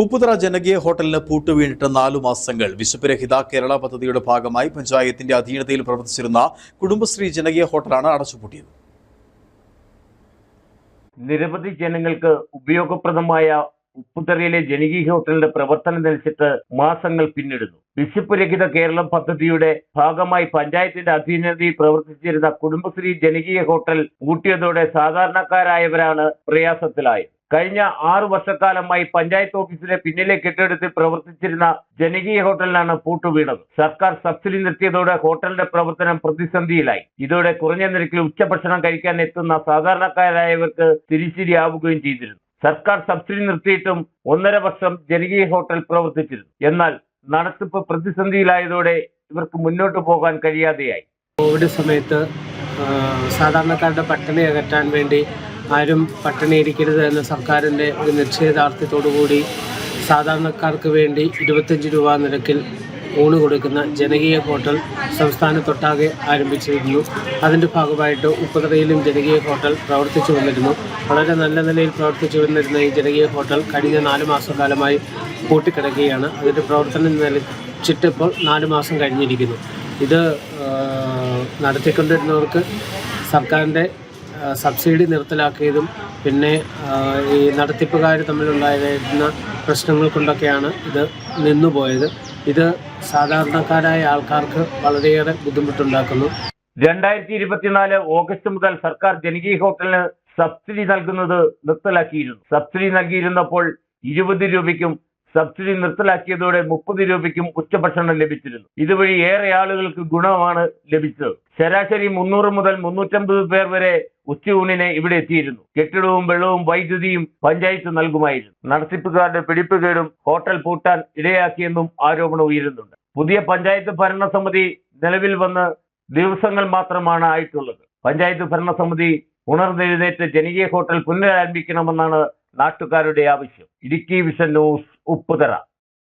ഉപ്പുതറ ജനകീയ ഹോട്ടലിന് പൂട്ടുവീണിട്ട് നാലു മാസങ്ങൾ വിശപ്പുരഹിത കേരള പദ്ധതിയുടെ ഭാഗമായി പഞ്ചായത്തിന്റെ അധീനതയിൽ പ്രവർത്തിച്ചിരുന്ന കുടുംബശ്രീ ജനകീയ ഹോട്ടലാണ് അടച്ചുപൂട്ടിയത്. നിരവധി ജനങ്ങൾക്ക് ഉപയോഗപ്രദമായ ഉപ്പുതറയിലെ ജനകീയ ഹോട്ടലിന്റെ പ്രവർത്തനം നിലച്ചിട്ട് മാസങ്ങൾ പിന്നിടുന്നു. വിശപ്പ് രഹിത കേരളം പദ്ധതിയുടെ ഭാഗമായി പഞ്ചായത്തിന്റെ അധീനതയിൽ പ്രവർത്തിച്ചിരുന്ന കുടുംബശ്രീ ജനകീയ ഹോട്ടൽ പൂട്ടിയതോടെ സാധാരണക്കാരായവരാണ് പ്രയാസത്തിലായത്. കഴിഞ്ഞ ആറു വർഷക്കാലമായി പഞ്ചായത്ത് ഓഫീസിലെ പിന്നിലെ കെട്ടിടത്തിൽ പ്രവർത്തിച്ചിരുന്ന ജനകീയ ഹോട്ടലിലാണ് പൂട്ടുവീണത് സർക്കാർ സബ്സിഡി നിർത്തിയതോടെ ഹോട്ടലിന്റെ പ്രവർത്തനം പ്രതിസന്ധിയിലായി. ഇതോടെ കുറഞ്ഞ നിരക്കിൽ ഉച്ചഭക്ഷണം കഴിക്കാൻ എത്തുന്ന സാധാരണക്കാരായവർക്ക് തിരിച്ചിരിയാവുകയും ചെയ്തിരുന്നു. സർക്കാർ സബ്സിഡി നിർത്തിയിട്ടും ഒന്നര വർഷം ജനകീയ ഹോട്ടൽ പ്രവർത്തിച്ചിരുന്നു. എന്നാൽ നടത്തിപ്പ് പ്രതിസന്ധിയിലായതോടെ ഇവർക്ക് മുന്നോട്ട് പോകാൻ കഴിയാതെയായി. കോവിഡ് സമയത്ത് സാധാരണക്കാരുടെ പട്ടിണി അകറ്റാൻ വേണ്ടി ആരും പട്ടിണിയിരിക്കരുത് എന്ന സർക്കാരിന്റെ ഒരു നിശ്ചയദാർത്ഥ്യത്തോടുകൂടി സാധാരണക്കാർക്ക് വേണ്ടി ഇരുപത്തഞ്ച് രൂപ നിരക്കിൽ ഊണ് കൊടുക്കുന്ന ജനകീയ ഹോട്ടൽ സംസ്ഥാനത്തൊട്ടാകെ ആരംഭിച്ചിരുന്നു. അതിന്റെ ഭാഗമായിട്ട് ഉപ്പുതറയിലും ജനകീയ ഹോട്ടൽ പ്രവർത്തിച്ചു വന്നിരുന്നു. വളരെ നല്ല നിലയിൽ പ്രവർത്തിച്ചു വന്നിരുന്ന ഈ ജനകീയ ഹോട്ടൽ കഴിഞ്ഞ നാല് മാസക്കാലമായി പൂട്ടിക്കിടക്കുകയാണ്. അതിന്റെ പ്രവർത്തനം നിലച്ചിട്ടിപ്പോൾ നാല് മാസം കഴിഞ്ഞിരിക്കുന്നു. ഇത് നടത്തിക്കൊണ്ടിരുന്നവർക്ക് സർക്കാരിന്റെ സബ്സിഡി നിർത്തലാക്കിയതും പിന്നെ ഈ നടത്തിപ്പുകാർ തമ്മിലുണ്ടായിരുന്ന പ്രശ്നങ്ങൾ കൊണ്ടൊക്കെയാണ് ഇത് നിന്നുപോയത്. ഇത് സാധാരണക്കാരായ ആൾക്കാർക്ക് വളരെയേറെ ബുദ്ധിമുട്ടുണ്ടാക്കുന്നു. രണ്ടായിരത്തി ഇരുപത്തിനാല് ഓഗസ്റ്റ് മുതൽ സർക്കാർ ജനകീയ ഹോട്ടലിന് സബ്സിഡി നൽകുന്നത് നിർത്തലാക്കിയിരുന്നു. സബ്സിഡി നൽകിയിരുന്നപ്പോൾ ഇരുപത് രൂപയ്ക്കും സബ്സിഡി നിർത്തലാക്കിയതോടെ മുപ്പത് രൂപയ്ക്കും ഉച്ചഭക്ഷണം ലഭിച്ചിരുന്നു. ഇതുവഴി ഏറെ ആളുകൾക്ക് ഗുണമാണ് ലഭിച്ചത്. ശരാശരി മുന്നൂറ് മുതൽ മുന്നൂറ്റമ്പത് പേർ വരെ ഉച്ചയൂണിന് ഇവിടെ എത്തിയിരുന്നു. കെട്ടിടവും വെള്ളവും വൈദ്യുതിയും പഞ്ചായത്ത് നൽകുമായിരുന്നു. നടത്തിപ്പുകാരുടെ പിടിപ്പുകേടും ഹോട്ടൽ പൂട്ടാൻ ഇടയാക്കിയെന്നും ആരോപണം ഉയരുന്നുണ്ട്. പുതിയ പഞ്ചായത്ത് ഭരണസമിതി നിലവിൽ വന്ന് ദിവസങ്ങൾ മാത്രമാണ് ആയിട്ടുള്ളത്. പഞ്ചായത്ത് ഭരണസമിതി ഉണർന്നെഴുന്നേറ്റ് ജനകീയ ഹോട്ടൽ പുനരാരംഭിക്കണമെന്നാണ് നാട്ടുകാരുടെ ആവശ്യം. Idukki vision news Upputhara.